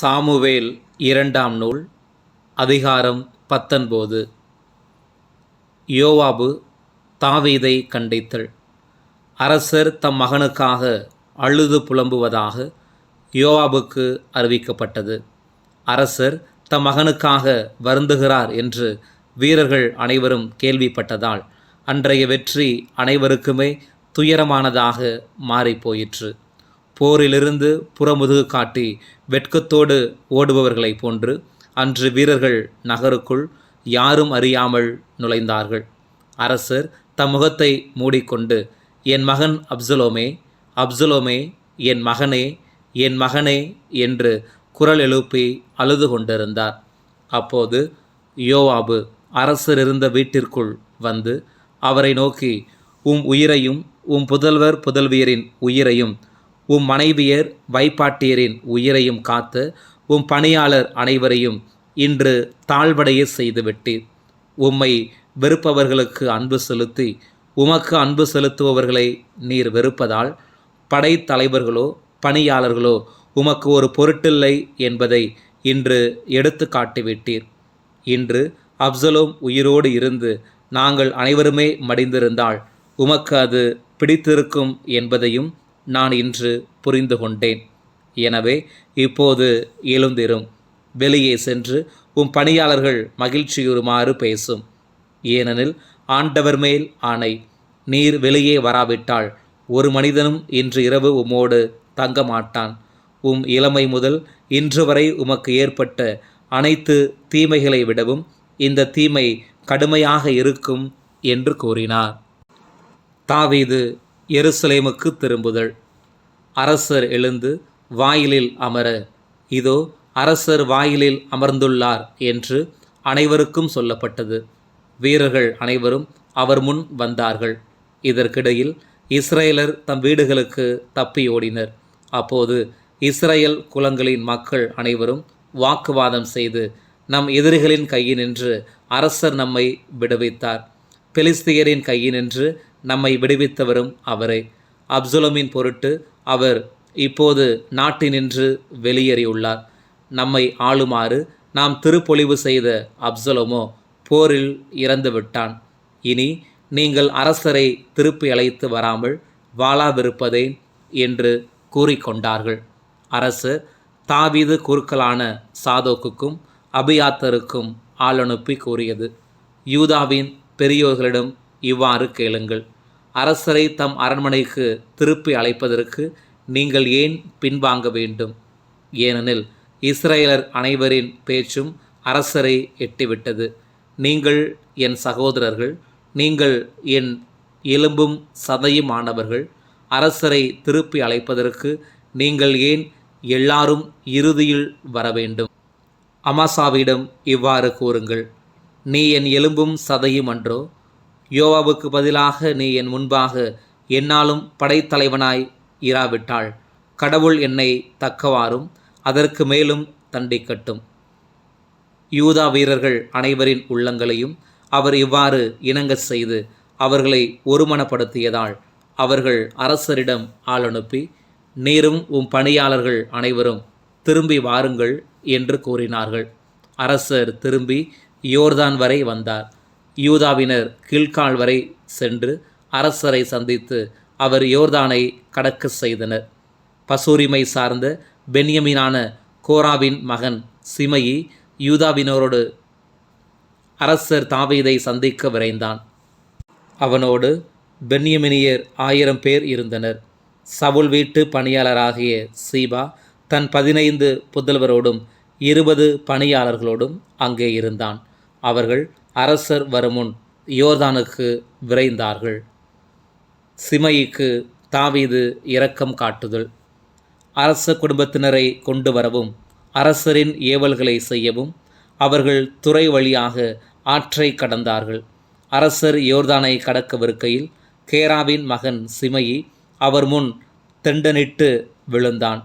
Samuel இரண்டாம் நூல் அதிகாரம் பத்தொன்பது. யோவாபு தாவீதை கண்டித்தல். அரசர் தம் மகனுக்காக அழுது புலம்புவதாக யோவாபுக்கு அறிவிக்கப்பட்டது. அரசர் தம் மகனுக்காக வருந்துகிறார் என்று வீரர்கள் அனைவரும் கேள்விப்பட்டதால் அன்றைய வெற்றி அனைவருக்குமே துயரமானதாக மாறிப்போயிற்று. போரிலிருந்து புறமுதுகு காட்டி வெட்கத்தோடு ஓடுபவர்களைப் போன்று அன்று வீரர்கள் நகருக்குள் யாரும் அறியாமல் நுழைந்தார்கள். அரசர் தம் முகத்தை மூடிக்கொண்டு என் மகன் அப்சலோமே அப்சலோமே என் மகனே என் மகனே என்று குரல் எழுப்பி அழுது கொண்டிருந்தார். அப்போது யோவாபு அரசர் இருந்த வீட்டிற்குள் வந்து அவரை நோக்கி உம் உயிரையும் உம் புதல்வர் புதல்வியரின் உயிரையும் உம் மனைவியர் வைப்பாட்டியரின் உயிரையும் காத்து உம் பணியாளர் அனைவரையும் இன்று தாழ்வடைய செய்துவிட்டீர். உம்மை வெறுப்பவர்களுக்கு அன்பு செலுத்தி உமக்கு அன்பு செலுத்துபவர்களை நீர் வெறுப்பதால் படைத்தலைவர்களோ பணியாளர்களோ உமக்கு ஒரு பொருட்டில்லை என்பதை இன்று எடுத்து காட்டிவிட்டீர். இன்று அப்சலோம் உயிரோடு இருந்து நாங்கள் அனைவருமே மடிந்திருந்தால் உமக்கு அது பிடித்திருக்கும் என்பதையும் நான் இன்று புரிந்து கொண்டேன். எனவே இப்போது எழுந்திரும். வெளியே சென்று உம் பணியாளர்கள் மகிழ்ச்சியுறுமாறு பேசும். ஏனெனில் ஆண்டவர் மேல் ஆணை. நீர் வெளியே வராவிட்டால் ஒரு மனிதனும் இன்று இரவு உம்மோடு தங்க மாட்டான் உம் இளமை முதல் இன்று வரை உமக்கு ஏற்பட்ட அனைத்து தீமைகளை விடவும் இந்த தீமை கடுமையாக இருக்கும் என்று கூறினார். தாவீது எருசலேமுக்கு திரும்புதல். அரசர் எழுந்து வாயிலில் அமர இதோ அரசர் வாயிலில் அமர்ந்துள்ளார் என்று அனைவருக்கும் சொல்லப்பட்டது. வீரர்கள் அனைவரும் அவர் முன் வந்தார்கள். இதற்கிடையில் இஸ்ரேலர் தம் வீடுகளுக்கு தப்பி ஓடினர். அப்போது இஸ்ரேல் குலங்களின் மக்கள் அனைவரும் வாக்குவாதம் செய்து நம் எதிரிகளின் கையினின்று அரசர் நம்மை விடுவித்தார். பெலிஸ்தியரின் கையினின்று நம்மை விடுவித்தவரும் அவரே. அப்சுலமின் பொருட்டு அவர் இப்போது நாட்டினின்று வெளியேறியுள்ளார். நம்மை ஆளுமாறு நாம் திருப்பொழிவு செய்த அப்சலமோ போரில் இறந்துவிட்டான். இனி நீங்கள் அரசரை திருப்பி அழைத்து வராமல் வாழாவிருப்பதேன் என்று கூறிக்கொண்டார்கள். அரசு தாவீது குருக்களான சாதோக்குக்கும் அபியாத்தருக்கும் ஆளனுப்பி கூறியது. யூதாவின் பெரியோர்களிடம் இவ்வாறு கேளுங்கள். அரசரை தம் அரண்மனைக்கு திருப்பி அழைப்பதற்கு நீங்கள் ஏன் பின்வாங்க வேண்டும்? ஏனெனில் இஸ்ரேலர் அனைவரின் பேச்சும் அரசரை எட்டிவிட்டது. நீங்கள் என் சகோதரர்கள் நீங்கள் என் எலும்பும் சதையுமானவர்கள் அரசரை திருப்பி அழைப்பதற்கு நீங்கள் ஏன் எல்லாரும் இறுதியில் வர வேண்டும்? அமாசாவிடம் இவ்வாறு கூறுங்கள் நீ என் எலும்பும் சதையும் அன்றோ யோவாவுக்கு பதிலாக நீ என் முன்பாக என்னாலும் படைத்தலைவனாய் இராவிட்டாள். கடவுள் என்னை தக்கவாறும் அதற்கு மேலும் தண்டிக்கட்டும். யூதா வீரர்கள் அனைவரின் உள்ளங்களையும் அவர் இவ்வாறு இணங்க செய்து அவர்களை ஒருமனப்படுத்தியதால் அவர்கள் அரசரிடம் ஆள் அனுப்பி நீரும் உம் பணியாளர்கள் அனைவரும் திரும்பி வாருங்கள் என்று கூறினார்கள். அரசர் திரும்பி யோர்தான் வரை வந்தார். யூதாவினர் கீழ்கால் வரை சென்று அரசரை சந்தித்து அவர் யோர்தானை கடக்க செய்தனர். பசூரிமை சார்ந்த பென்யமீனான கோராவின் மகன் சிமையி யூதாவினரோடு அரசர் தாவீதை சந்திக்க விரைந்தான். அவனோடு பென்யமினியர் ஆயிரம் பேர் இருந்தனர். சவுல் வீட்டு பணியாளராகிய சீபா தன் பதினைந்து புதல்வரோடும் இருபது பணியாளர்களோடும் அங்கே இருந்தான். அவர்கள் அரசர் வருமுன் யோர்தானுக்கு விரைந்தார்கள். சிமைக்கு தாவீது இரக்கம் காட்டுதல். அரச குடும்பத்தினரை கொண்டு வரவும் அரசரின் ஏவல்களை செய்யவும் அவர்கள் துறை வழியாக ஆற்றை கடந்தார்கள். அரசர் யோர்தானை கடக்கவிருக்கையில் கேராவின் மகன் சிமையி அவர் முன் தெண்டனிட்டு விழுந்தான்.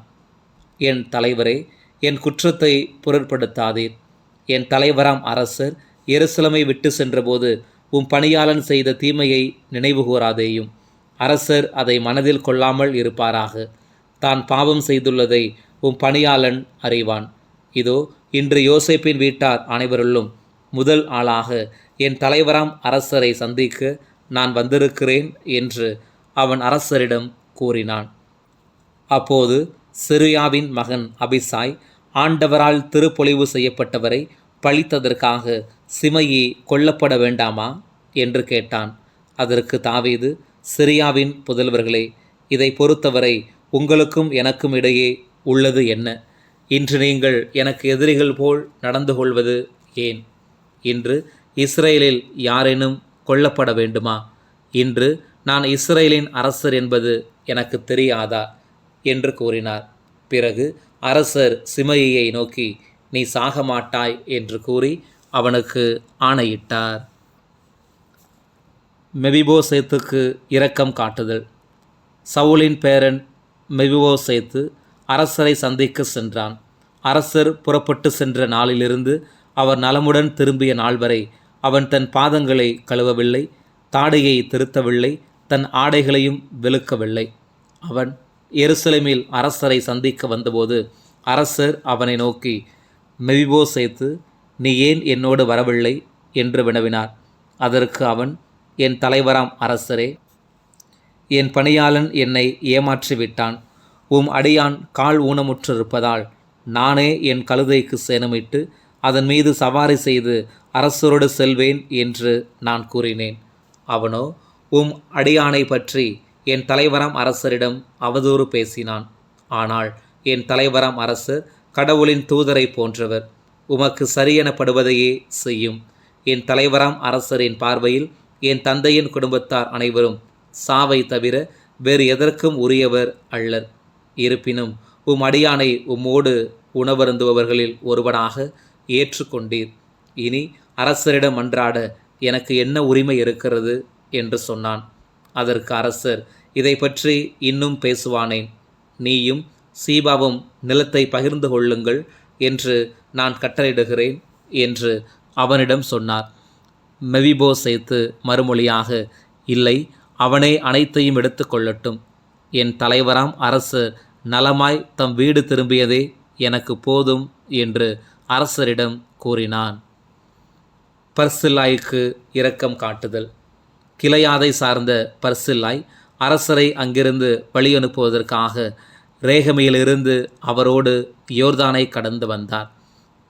என் தலைவரே என் குற்றத்தை பொருட்படுத்தாதீர். என் தலைவராம் அரசர் எருசலமை விட்டு சென்றபோது உம் பணியாளன் செய்த தீமையை நினைவுகூராதேயும். அரசர் அதை மனதில் கொள்ளாமல் இருப்பாராக. தான் பாவம் செய்துள்ளதை உம் பணியாளன் அறிவான். இதோ இன்று யோசேப்பின் வீட்டார் அனைவருள்ளும் முதல் ஆளாக என் தலைவராம் அரசரை சந்திக்க நான் வந்திருக்கிறேன் என்று அவன் அரசரிடம் கூறினான். அப்போது சிரியாவின் மகன் அபிசாய் ஆண்டவரால் திருப்பொழிவு செய்யப்பட்டவரை பழித்ததற்காக சிமையி கொல்லப்பட வேண்டாமா? என்று கேட்டான். அதற்கு தாவீது சிரியாவின் புதல்வர்களே இதை பொறுத்தவரை உங்களுக்கும் எனக்கும் இடையே உள்ளது என்ன? இன்று நீங்கள் எனக்கு எதிரிகள் போல் நடந்து கொள்வது ஏன்? இன்று இஸ்ரேலில் யாரேனும் கொல்லப்பட வேண்டுமா? இன்று நான் இஸ்ரேலின் அரசர் என்பது எனக்கு தெரியாதா? என்று கூறினார். பிறகு அரசர் சிமையை நோக்கி நீ சாக மாட்டாய் என்று கூறி அவனுக்கு ஆணையிட்டார். மெபிபோசேத்துக்கு இரக்கம் காட்டுதல். சவுலின் பேரன் மெபிபோசேத்து அரசரை சந்திக்க சென்றான். அரசர் புறப்பட்டு சென்ற நாளிலிருந்து அவர் நலமுடன் திரும்பிய நாள் வரை அவன் தன் பாதங்களை கழுவவில்லை தாடையை திருத்தவில்லை தன் ஆடைகளையும் வெளுக்கவில்லை. அவன் எருசலேமில் அரசரை சந்திக்க வந்தபோது அரசர் அவனை நோக்கி மெவிபோசேத்து நீ ஏன் என்னோடு வரவில்லை? என்று வினவினார். அதற்கு அவன் என் தலைவராம் அரசரே என் பணியாளன் என்னை ஏமாற்றி விட்டான் உம் அடியான் கால் ஊனமுற்றிருப்பதால் நானே என் கழுதைக்கு சேனமிட்டு அதன் மீது சவாரி செய்து அரசரோடு செல்வேன் என்று நான் கூறினேன். அவனோ உம் அடியானை பற்றி என் தலைவராம் அரசரிடம் அவதூறு பேசினான். ஆனால் என் தலைவராம் அரசர் கடவுளின் தூதரை போன்றவர். உமக்கு சரியெனப்படுவதையே செய்யும். என் தலைவராம் அரசரின் பார்வையில் என் தந்தையின் குடும்பத்தார் அனைவரும் சாவை தவிர வேறு எதற்கும் உரியவர் அல்லர். இருப்பினும் உம் அடியானை உம்மோடு உணவருந்துபவர்களில் ஒருவனாக ஏற்றுக்கொண்டீர். இனி அரசரிடம் அன்றாட எனக்கு என்ன உரிமை இருக்கிறது? என்று சொன்னான். அதற்கு அரசர் இதை பற்றி இன்னும் பேசுவானேன். நீயும் சீபாவும் நிலத்தை பகிர்ந்து கொள்ளுங்கள். என்று நான் கட்டளையிடுகிறேன் என்று அவனிடம் சொன்னார். மெவிபோ சேர்த்து மறுமொழியாக இல்லை அவனே அனைத்தையும் எடுத்துக்கொள்ளட்டும் என் தலைவராம் அரசு நலமாய் தம் வீடு திரும்பியதே எனக்கு போதும் என்று அரசரிடம் கூறினான். பர்சில்லாய்க்கு இரக்கம் காட்டுதல். கிளையாதை சார்ந்த பர்சில்லாய் அரசரை அங்கிருந்து வழியனுப்புவதற்காக ரேகமையிலிருந்து அவரோடு யோர்தானை கடந்து வந்தார்.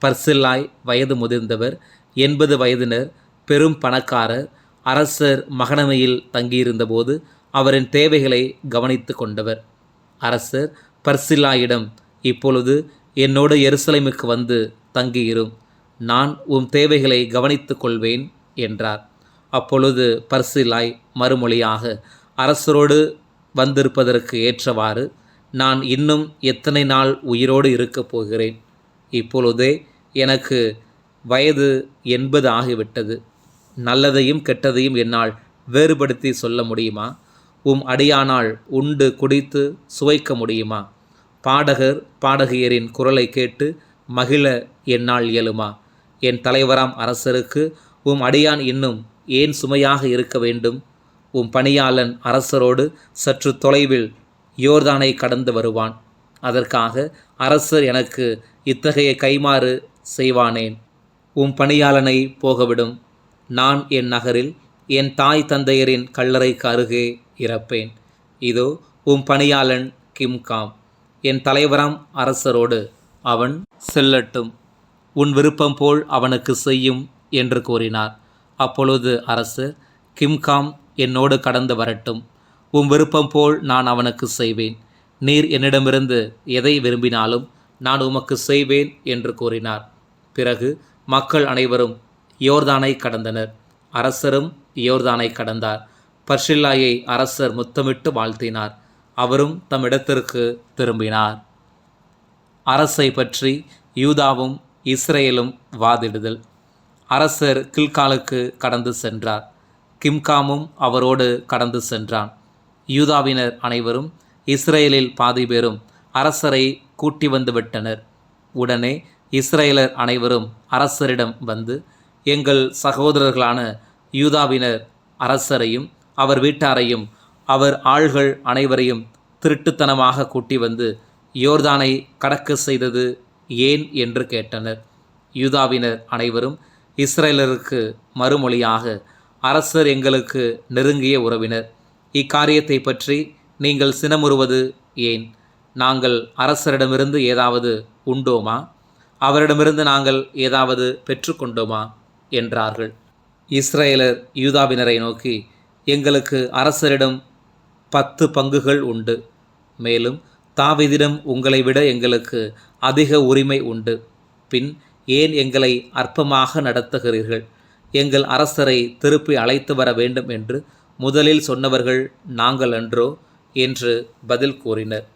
பர்சில்லாய் வயது முதிர்ந்தவர் எண்பது வயதினர் பெரும் பணக்காரர் அரசர் மகனமையில் தங்கியிருந்தபோது அவரின் தேவைகளை கவனித்து கொண்டவர். அரசர் பர்சில்லாயிடம் இப்பொழுது என்னோடு எருசலேமுக்கு வந்து தங்கியிரும். நான் உம் தேவைகளை கவனித்து கொள்வேன் என்றார். அப்பொழுது பர்சிலாய் மறுமொழியாக அரசரோடு வந்திருப்பதற்கு ஏற்றவாறு நான் இன்னும் எத்தனை நாள் உயிரோடு இருக்கப் போகிறேன்? இப்பொழுதே எனக்கு வயது எண்பது ஆகிவிட்டது. நல்லதையும் கெட்டதையும் என்னால் வேறுபடுத்தி சொல்ல முடியுமா? உம் அடியானால் உண்டு குடித்து சுவைக்க முடியுமா? பாடகர் பாடகியரின் குரலை கேட்டு மகிழ என்னால் இயலுமா? என் தலைவராம் அரசருக்கு உம் அடியான் இன்னும் ஏன் சுமையாக இருக்க வேண்டும்? உம் பணியாளன் அரசரோடு சற்று தொலைவில் யோர்தானை கடந்து வருவான். அதற்காக அரசர் எனக்கு இத்தகைய கைமாறு செய்வானேன். உம் பணியாளனை போகவிடும். நான் என் நகரில் என் தாய் தந்தையரின் கல்லறைக்கு அருகே இறப்பேன். இதோ உம் பணியாளன் கிம்காம். என் தலைவராம் அரசரோடு அவன் செல்லட்டும். உன் விருப்பம் போல் அவனுக்கு செய்யும் என்று கூறினார். அப்பொழுது அரசர் கிம்காம் என்னோடு கடந்து வரட்டும். உம் விருப்பம் போல் நான் அவனுக்கு செய்வேன். நீர் என்னிடமிருந்து எதை விரும்பினாலும் நான் உமக்கு செய்வேன் என்று கூறினார். பிறகு மக்கள் அனைவரும் யோர்தானை கடந்தனர். அரசரும் யோர்தானை கடந்தார். பர்ஷில்லாயை அரசர் முத்தமிட்டு வாழ்த்தினார். அவரும் தம் இடத்திற்கு திரும்பினார். அரசை பற்றி யூதாவும் இஸ்ரேலும் வாதிடுதல். அரசர் கில்காலுக்கு கடந்து சென்றார். கிம்காமும் அவரோடு கடந்து சென்றான். யூதாவினர் அனைவரும் இஸ்ரேலில் பாதி பேரும் அரசரை கூட்டி வந்து விட்டனர். உடனே இஸ்ரேலர் அனைவரும் அரசரிடம் வந்து எங்கள் சகோதரர்களான யூதாவினர் அரசரையும் அவர் வீட்டாரையும் அவர் ஆள்கள் அனைவரையும் திருட்டுத்தனமாக கூட்டி வந்து யோர்தானை கடக்க செய்தது ஏன்? என்று கேட்டனர். யூதாவினர் அனைவரும் இஸ்ரேலருக்கு மறுமொழியாக அரசர் எங்களுக்கு நெருங்கிய உறவினர். இக்காரியத்தை பற்றி நீங்கள் சினமுறுவது ஏன்? நாங்கள் அரசரிடமிருந்து ஏதாவது உண்டோமா? அவரிடமிருந்து நாங்கள் ஏதாவது பெற்றுக்கொண்டோமா? என்றார்கள். இஸ்ரேலர் யூதாவினரை நோக்கி எங்களுக்கு அரசரிடம் பத்து பங்குகள் உண்டு. மேலும் தாவிதிடம் உங்களை விட எங்களுக்கு அதிக உரிமை உண்டு. பின் ஏன் எங்களை அற்பமாக நடத்துகிறீர்கள்? எங்கள் அரசரை திருப்பி அழைத்து வர வேண்டும் என்று முதலில் சொன்னவர்கள் நாங்கள் அன்றோ என்று பதில் கூறினர்.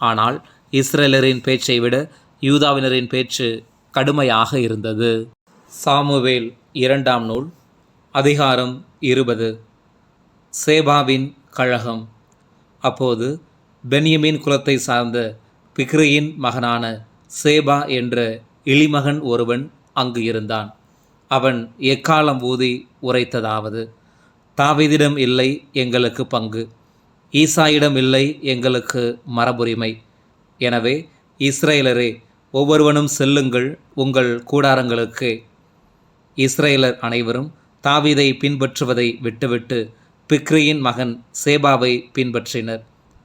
ஆனால் இஸ்ரேலரின் பேச்சை விட யூதாவினரின் பேச்சு கடுமையாக இருந்தது. சாமுவேல் இரண்டாம் நூல் அதிகாரம் இருபது. சேபாவின் கழகம். அப்போது பென்யமின் குலத்தை சார்ந்த பிக்ரியின் மகனான சேபா என்ற இளிமகன் ஒருவன் அங்கு இருந்தான். அவன் எக்காலம் ஊதி உரைத்ததாவது? தாவீதிடம் இல்லை எங்களுக்கு பங்கு. ஈசாயிடம் இல்லை எங்களுக்கு மரபுரிமை. எனவே இஸ்ரேலரே ஒவ்வொருவனும் செல்லுங்கள் உங்கள் கூடாரங்களுக்கு. இஸ்ரேலர் அனைவரும் தாவீதை பின்பற்றுவதை விட்டுவிட்டு பிக்ரியின் மகன் சேபாவை பின்பற்றினர்.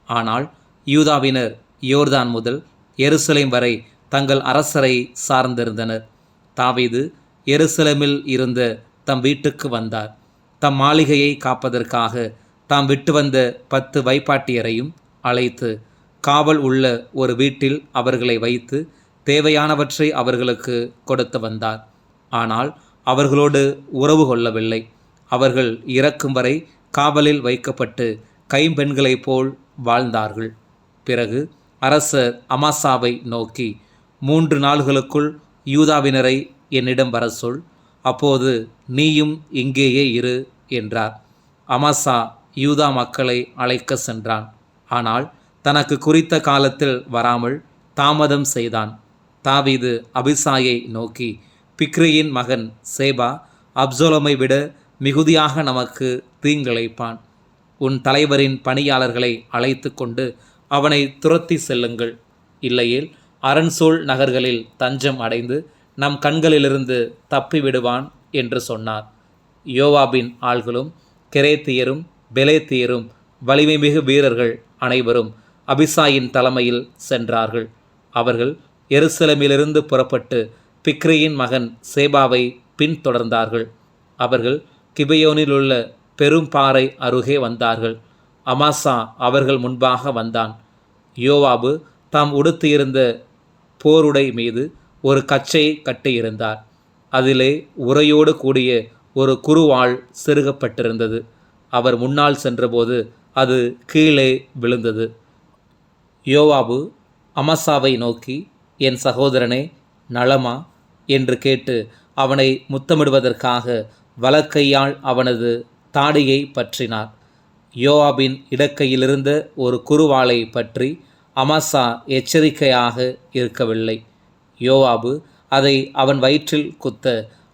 ஆனால் யூதாவினர் யோர்தான் முதல் எருசலேம் வரை தங்கள் அரசரை சார்ந்திருந்தனர். தாவீது எருசலேமில் இருந்த தம் வீட்டுக்கு வந்தார். தம் மாளிகையை காப்பதற்காக தாம் விட்டு வந்த பத்து வைப்பாட்டியரையும் அழைத்து காவல் உள்ள ஒரு வீட்டில் அவர்களை வைத்து தேவையானவற்றை அவர்களுக்கு கொடுத்து வந்தார். ஆனால் அவர்களோடு உறவு கொள்ளவில்லை. அவர்கள் இறக்கும் வரை காவலில் வைக்கப்பட்டு கைம்பெண்களைப் போல் வாழ்ந்தார்கள். பிறகு அரசர் அமாசாவை நோக்கி மூன்று நாள்களுக்குள் யூதாவினரை என்னிடம் வர சொல். அப்போது நீயும் இங்கேயே இரு என்றார். அமாசா யூதா மக்களை அழைக்க சென்றான். ஆனால் தனக்கு குறித்த காலத்தில் வராமல் தாமதம் செய்தான். தாவீது அபிசாயை நோக்கி பிக்ரியின் மகன் சேபா அப்சோலமை விட மிகுதியாக நமக்கு தீங்கிழைப்பான் உன் தலைவரின் பணியாளர்களை அழைத்து கொண்டு அவனை துரத்தி செல்லுங்கள். இல்லையேல் அரண்சோல் நகர்களில் தஞ்சம் அடைந்து நம் கண்களிலிருந்து தப்பி விடுவான் என்று சொன்னார். யோவாபின் ஆள்களும் கிரேத்தியரும் பெலேத்தியரும் வலிமை மிகு வீரர்கள் அனைவரும் அபிசாயின் தலைமையில் சென்றார்கள். அவர்கள் எருசலமிலிருந்து புறப்பட்டு பிக்ரியின் மகன் சேபாவை பின்தொடர்ந்தார்கள். அவர்கள் கிபையோனில் உள்ள பெரும் பாறை அருகே வந்தார்கள். அமாசா அவர்கள் முன்பாக வந்தான். யோவாபு தாம் உடுத்தியிருந்த போருடை மீது ஒரு கச்சை கட்டியிருந்தார் அதிலே உரையோடு கூடிய ஒரு குருவாள் செருகப்பட்டிருந்தது. அவர் முன்னால் சென்றபோது அது கீழே விழுந்தது. யோவாபு அமசாவை நோக்கி என் சகோதரனே நலமா? என்று கேட்டு அவனை முத்தமிடுவதற்காக வலக்கையால் அவனது தாடியை பற்றினார். யோவாபின் இடக்கையிலிருந்த ஒரு குருவாளை பற்றி அமாசா எச்சரிக்கையாக இருக்கவில்லை. யோவாபு அதை அவன் வயிற்றில் குத்த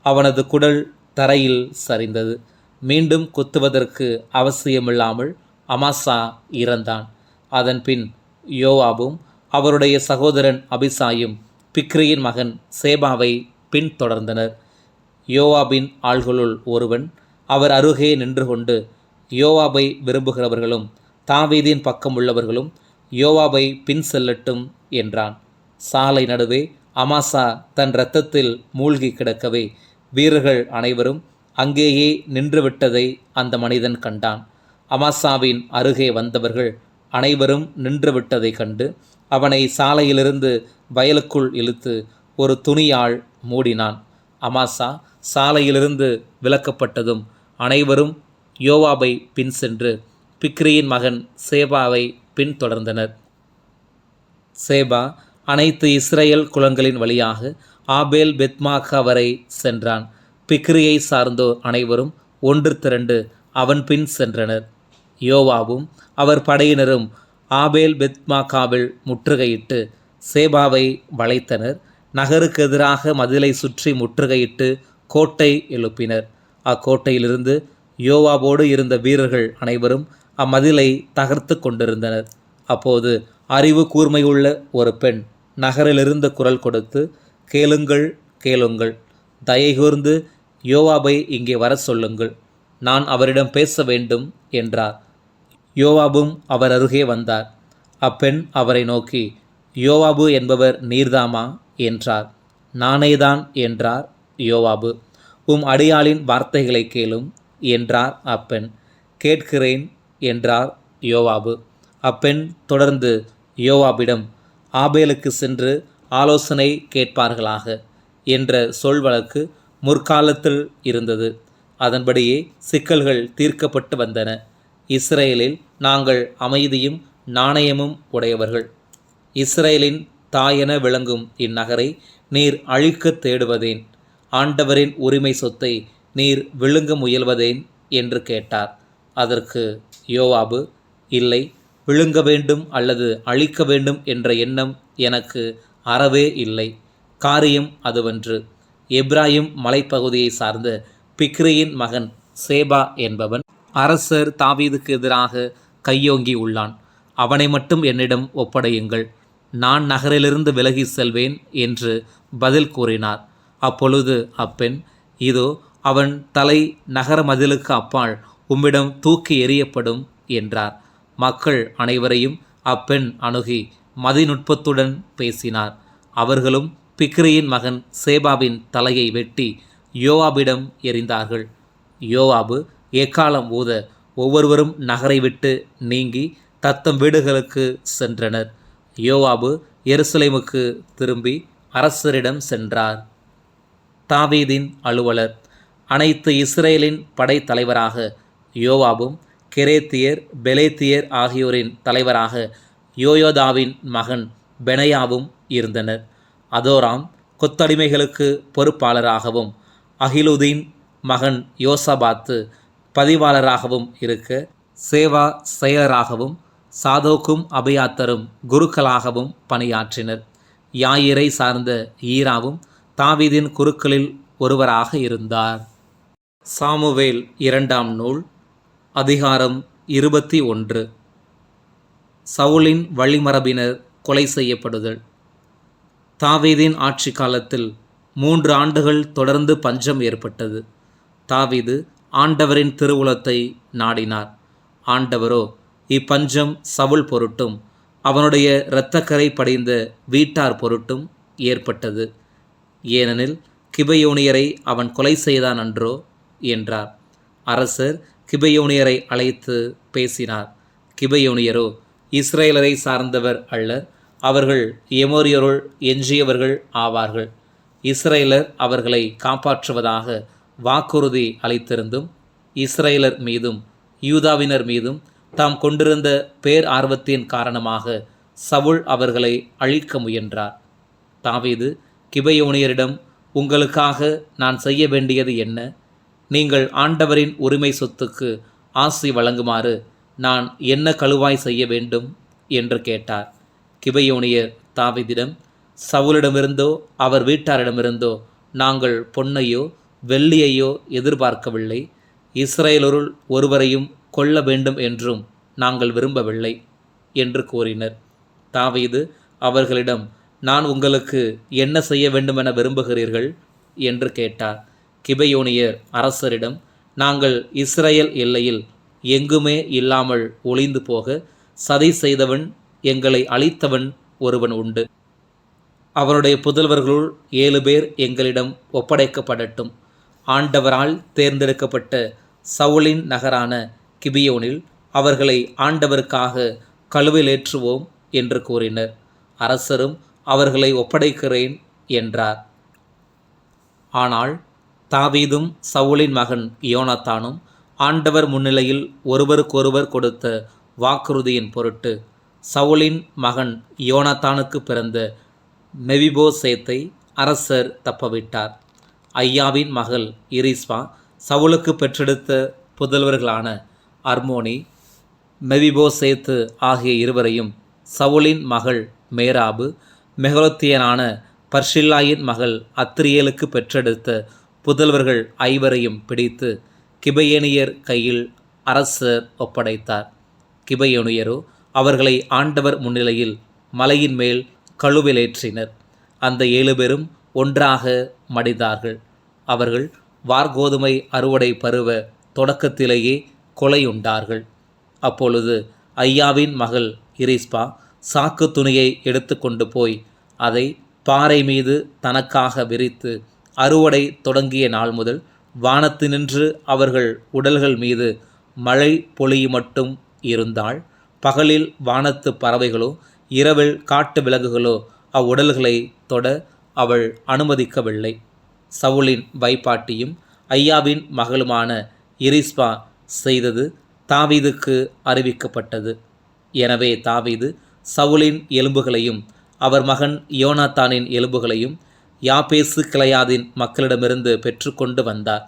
அவனது குடல் தரையில் சரிந்தது. மீண்டும் குத்துவதற்கு அவசியமில்லாமல் அமாசா இறந்தான். அதன்பின் யோவாபும் அவருடைய சகோதரன் அபிசாயும் பிக்ரியின் மகன் சேபாவை பின்தொடர்ந்தனர். யோவாபின் ஆள்களுள் ஒருவன் அவர் அருகே நின்று கொண்டு யோவாபை விரும்புகிறவர்களும் தாவீதின் பக்கம் உள்ளவர்களும் யோவாபை பின் செல்லட்டும் என்றான். சாலை நடுவே அமாசா தன் இரத்தத்தில் மூழ்கி கிடக்கவே வீரர்கள் அனைவரும் அங்கேயே நின்றுவிட்டதை அந்த மனிதன் கண்டான். அமாசாவின் அருகே வந்தவர்கள் அனைவரும் நின்றுவிட்டதை கண்டு அவனை சாலையிலிருந்து வயலுக்குள் இழுத்து ஒரு துணியால் மூடினான். அமாசா சாலையிலிருந்து விலக்கப்பட்டதும் அனைவரும் யோவாவை பின் சென்று பிக்ரியின் மகன் சேபாவை பின்தொடர்ந்தனர். சேபா அனைத்து இஸ்ரேல் குலங்களின் வழியாக ஆபேல் பெத்மாகா வரை சென்றான். பிக்ரியை சார்ந்தோர் அனைவரும் ஒன்று திரண்டு அவன் பின் சென்றனர். யோவாவும் அவர் படையினரும் ஆபேல் பெத்மாகாவில் முற்றுகையிட்டு சேபாவை வளைத்தனர். நகருக்கு எதிராக மதிலை சுற்றி முற்றுகையிட்டு கோட்டை எழுப்பினர். அக்கோட்டையிலிருந்து யோவாவோடு இருந்த வீரர்கள் அனைவரும் அம்மதிலை தகர்த்து கொண்டிருந்தனர். அப்போது அறிவு கூர்மையுள்ள ஒரு பெண் நகரிலிருந்து குரல் கொடுத்து கேளுங்கள் கேளுங்கள். தயைகூர்ந்து யோவாபை இங்கே வர சொல்லுங்கள். நான் அவரிடம் பேச வேண்டும் என்றார். யோவாபும் அவர் அருகே வந்தார். அப்பெண் அவரை நோக்கி யோவாபு என்பவர் நீர்தாமா? என்றார். நானேதான் என்றார் யோவாபு. உம் அடியாளின் வார்த்தைகளை கேளும் என்றார் அப்பெண். கேட்கிறேன் என்றார் யோவாபு. அப்பெண் தொடர்ந்து யோவாபிடம் ஆபேலுக்கு சென்று ஆலோசனை கேட்பார்களாக என்ற சொல் வழக்கு முற்காலத்தில் இருந்தது. அதன்படியே சிக்கல்கள் தீர்க்கப்பட்டு வந்தன. இஸ்ரேலில் நாங்கள் அமைதியும் நாணயமும் உடையவர்கள். இஸ்ரேலின் தாயென விளங்கும் இந்நகரை நீர் அழிக்கத் தேடுவதேன் ஆண்டவரின் உரிமை சொத்தை நீர் விழுங்க முயல்வதேன் என்று கேட்டார். அதற்கு யோவாபு இல்லை விழுங்க வேண்டும் அல்லது அழிக்க வேண்டும் என்ற எண்ணம் எனக்கு அறவே இல்லை. காரியம் அதுவன்று. எப்ராஹிம் மலைப்பகுதியை சார்ந்த பிக்ரியின் மகன் சேபா என்பவன் அரசர் தாவீதுக்கு எதிராக கையோங்கி உள்ளான். அவனை மட்டும் என்னிடம் ஒப்படையுங்கள். நான் நகரிலிருந்து விலகி செல்வேன் என்று பதில் கூறினார். அப்பொழுது அப்பெண் இதோ அவன் தலை நகர மதிலுக்கு அப்பால் உம்மிடம் தூக்கி எறியப்படும் என்றார். மக்கள் அனைவரையும் அப்பெண் அணுகி மதிநுட்பத்துடன் பேசினார். அவர்களும் பிக்ரியின் மகன் சேபாவின் தலையை வெட்டி யோவாபிடம் எறிந்தார்கள். யோவாபு எக்காலம் ஊத ஒவ்வொருவரும் நகரை விட்டு நீங்கி தத்தம் வீடுகளுக்கு சென்றனர். யோவாபு எருசலேமுக்கு திரும்பி அரசரிடம் சென்றார். தாவீதின் அலுவலர் அனைத்து இஸ்ரேலின் படைத்தலைவராக யோவாபும் கெரேத்தியர் பெலேத்தியர் ஆகியோரின் தலைவராக யோயோதாவின் மகன் பெனையாவும் இருந்தனர். அதோராம் கொத்தடிமைகளுக்கு பொறுப்பாளராகவும் அகிலுதீன் மகன் யோசபாத்து பதிவாளராகவும் இருக்க சேவா செயலராகவும் சாதோக்கும் அபயாத்தரும் குருக்களாகவும் பணியாற்றினர். யாயிரை சார்ந்த ஈராவும் தாவீதின் குருக்களில் ஒருவராக இருந்தார். சாமுவேல் இரண்டாம் நூல் அதிகாரம் இருபத்தி ஒன்று. சவுலின் வழிமரபினர் கொலை செய்யப்படுதல். தாவீதின் ஆட்சி காலத்தில் மூன்று ஆண்டுகள் தொடர்ந்து பஞ்சம் ஏற்பட்டது. தாவீது ஆண்டவரின் திருவுளத்தை நாடினார். ஆண்டவரோ இப்பஞ்சம் சவுல் பொருட்டும் அவனுடைய இரத்தக்கரை படிந்த வீட்டார் பொருட்டும் ஏற்பட்டது. ஏனெனில் கிபையோனியரை அவன் கொலை செய்தான் அன்றோ என்றார். அரசர் கிபையோனியரை அழைத்து பேசினார். கிபையோனியரோ இஸ்ரேலரை சார்ந்தவர் அல்லர் அவர்கள் எமோரியருள் எஞ்சியவர்கள் ஆவார்கள். இஸ்ரேலர் அவர்களை காப்பாற்றுவதாக வாக்குறுதி அளித்திருந்தும் இஸ்ரேலர் மீதும் யூதாவினர் மீதும் தாம் கொண்டிருந்த பேர் ஆர்வத்தின் காரணமாக சவுல் அவர்களை அழிக்க முயன்றார். தாவீது கிபையோனியரிடம் உங்களுக்காக நான் செய்ய வேண்டியது என்ன? நீங்கள் ஆண்டவரின் உரிமை சொத்துக்கு ஆசி வழங்குமாறு நான் என்ன கழுவாய் செய்ய வேண்டும்? என்று கேட்டார். கிபையோனியர் தாவீதிடம் சவுலிடமிருந்தோ அவர் வீட்டாரிடமிருந்தோ நாங்கள் பொன்னையோ வெள்ளியையோ எதிர்பார்க்கவில்லை. இஸ்ரேலருள் ஒருவரையும் கொல்ல வேண்டும் என்றும் நாங்கள் விரும்பவில்லை என்று கூறினர். தாவீது அவர்களிடம் நான் உங்களுக்கு என்ன செய்ய வேண்டுமென விரும்புகிறீர்கள்? என்று கேட்டார். கிபையோனியர் அரசரிடம் நாங்கள் இஸ்ரேல் எல்லையில் எங்குமே இல்லாமல் ஒளிந்து போக சதி செய்தவன் எங்களை அழித்தவன் ஒருவன் உண்டு. அவருடைய புதல்வர்களுள் ஏழு பேர் எங்களிடம் ஒப்படைக்கப்படட்டும். ஆண்டவரால் தேர்ந்தெடுக்கப்பட்ட சவுலின் நகரான கிபியோனில் அவர்களை ஆண்டவருக்காக கழுவிலேற்றுவோம் என்று கூறினர். அரசரும் அவர்களை ஒப்படைக்கிறேன் என்றார். ஆனால் தாவீதும் சவுலின் மகன் யோனத்தானும் ஆண்டவர் முன்னிலையில் ஒருவருக்கொருவர் கொடுத்த வாக்குறுதியின் பொருட்டு சவுலின் மகன் யோனத்தானுக்கு பிறந்த மெவிபோசேத்தை அரசர் தப்பவிட்டார். ஐயாவின் மகள் இரிஸ்வா சவுலுக்கு பெற்றெடுத்த புதல்வர்களான அர்மோனி மெவிபோசேத்து ஆகிய இருவரையும் சவுலின் மகள் மேராபு மெகலோத்தியனான பர்ஷில்லாயின் மகள் அத்ரியலுக்கு பெற்றெடுத்த புதல்வர்கள் ஐவரையும் பிடித்து கிபையனியர் கையில் அரசர் ஒப்படைத்தார். கிபையனியரோ அவர்களை ஆண்டவர் முன்னிலையில் மலையின் மேல் கழுவிலேற்றினர். அந்த ஏழு பேரும் ஒன்றாக மடிந்தார்கள். அவர்கள் வார்கோதுமை அறுவடை பருவ தொடக்கத்திலேயே கொலையுண்டார்கள். அப்பொழுது ஐயாவின் மகள் இரிஸ்பா சாக்கு துணியை எடுத்துக்கொண்டு போய் அதை பாறை மீது தனக்காக விரித்து அறுவடை தொடங்கிய நாள் முதல் வானத்தினின்று அவர்கள் உடல்கள் மீது மழை பொழியுமட்டும் இருந்தால் பகலில் வானத்து பறவைகளோ இரவில் காட்டு விலங்குகளோ அவ்வுடல்களை தொட அவள் அனுமதிக்கவில்லை. சவுலின் வைப்பாட்டியும் ஐயாவின் மகளுமான இரிஸ்பா செய்தது தாவீதுக்கு அறிவிக்கப்பட்டது. எனவே தாவீது சவுலின் எலும்புகளையும் அவர் மகன் யோனாத்தானின் எலும்புகளையும் யாபேசு கிளையாதின் மக்களிடமிருந்து பெற்றுக்கொண்டு வந்தார்.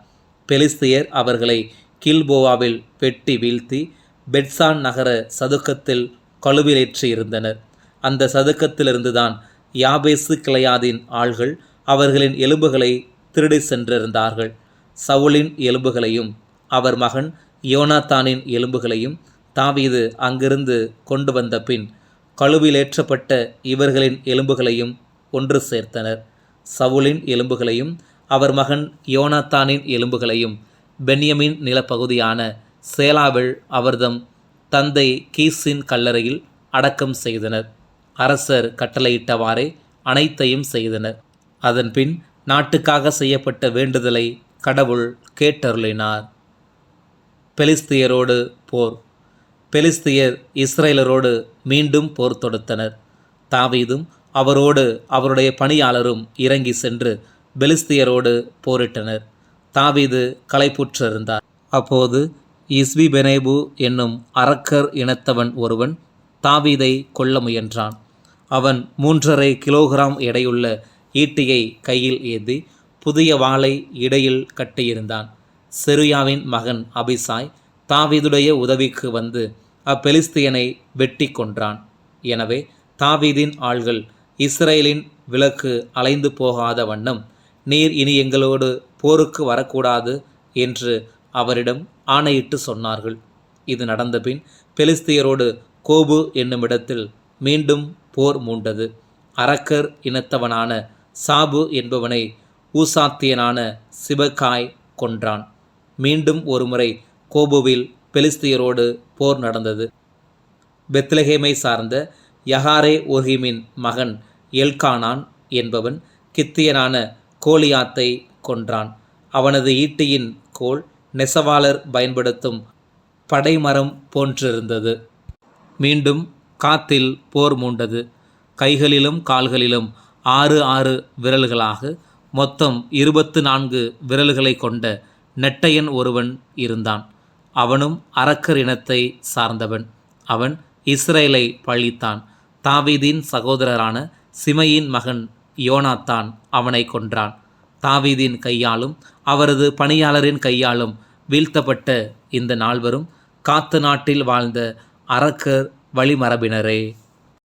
பெலிஸ்தியர் அவர்களை கில்போவாவில் வெட்டி வீழ்த்தி பெட்சான் நகர சதுக்கத்தில் கழுவிலேற்றி இருந்தனர். அந்த சதுக்கத்திலிருந்துதான் யாபேசு கிளையாதின் ஆள்கள் அவர்களின் எலும்புகளை திருடி சென்றிருந்தார்கள். சவுலின் எலும்புகளையும் அவர் மகன் யோனாத்தானின் எலும்புகளையும் தாவீது அங்கிருந்து கொண்டு வந்த பின் கழுவிலேற்றப்பட்ட இவர்களின் எலும்புகளையும் ஒன்று சேர்த்தனர். சவுலின் எலும்புகளையும் அவர் மகன் யோனாத்தானின் எலும்புகளையும் பென்யமின் நிலப்பகுதியான சேலாவில் அவர்தம் தந்தை கீஸின் கல்லறையில் அடக்கம் செய்தனர். அரசர் கட்டளையிட்டவாறே அனைத்தையும் செய்தனர். அதன்பின் நாட்டுக்காக செய்யப்பட்ட வேண்டுதலை கடவுள் கேட்டருளினார். பெலிஸ்தியரோடு போர். பெலிஸ்தியர் இஸ்ரேலரோடு மீண்டும் போர் தொடுத்தனர். தாவீதும் அவரோடு அவருடைய பணியாளரும் இறங்கி சென்று பெலிஸ்தியரோடு போரிட்டனர். தாவீது களைப்புற்றிருந்தார். அப்போது இஸ்வி பெனேபு என்னும் அரக்கர் இனத்தவன் ஒருவன் தாவீதை கொல்ல முயன்றான். அவன் மூன்றரை கிலோகிராம் எடையுள்ள ஈட்டியை கையில் ஏந்தி புதிய வாளை இடையில் கட்டியிருந்தான். செருயாவின் மகன் அபிசாய் தாவீதுடைய உதவிக்கு வந்து அப்பெலிஸ்தியனை வெட்டி கொன்றான். எனவே தாவீதின் ஆள்கள் இஸ்ரேலின் விளக்கு அலைந்து போகாத வண்ணம் நீர் இனி எங்களோடு போருக்கு வரக்கூடாது என்று அவரிடம் ஆணையிட்டு சொன்னார்கள். இது நடந்தபின் பெலிஸ்தியரோடு கோபு என்னுமிடத்தில் மீண்டும் போர் மூண்டது. அரக்கர் இனத்தவனான சாபு என்பவனை ஊசாத்தியனான சிவகாய் கொன்றான். மீண்டும் ஒருமுறை கோபுவில் பெலிஸ்தியரோடு போர் நடந்தது. பெத்லஹேமை சார்ந்த யஹாரே ஒஹிமின் மகன் எல்கானான் என்பவன் கித்தியனான கோலியாத்தை கொன்றான். அவனது ஈட்டியின் கோல் நெசவாளர் பயன்படுத்தும் படைமரம் போன்றிருந்தது. மீண்டும் காத்தில் போர் மூண்டது. கைகளிலும் கால்களிலும் ஆறு ஆறு விரல்களாக மொத்தம் இருபத்து நான்கு விரல்களை கொண்ட நெட்டையன் ஒருவன் இருந்தான். அவனும் அரக்கர் இனத்தை சார்ந்தவன். அவன் இஸ்ரேலை பழித்தான். தாவீதின் சகோதரரான சிமையின் மகன் யோனாத்தான் அவனை கொன்றான். தாவீதின் கையாலும் அவரது பணியாளரின் கையாலும் வீழ்த்தப்பட்ட இந்த நால்வரும் காத்து நாட்டில் வாழ்ந்த அரக்கர் வழிமரபினரே.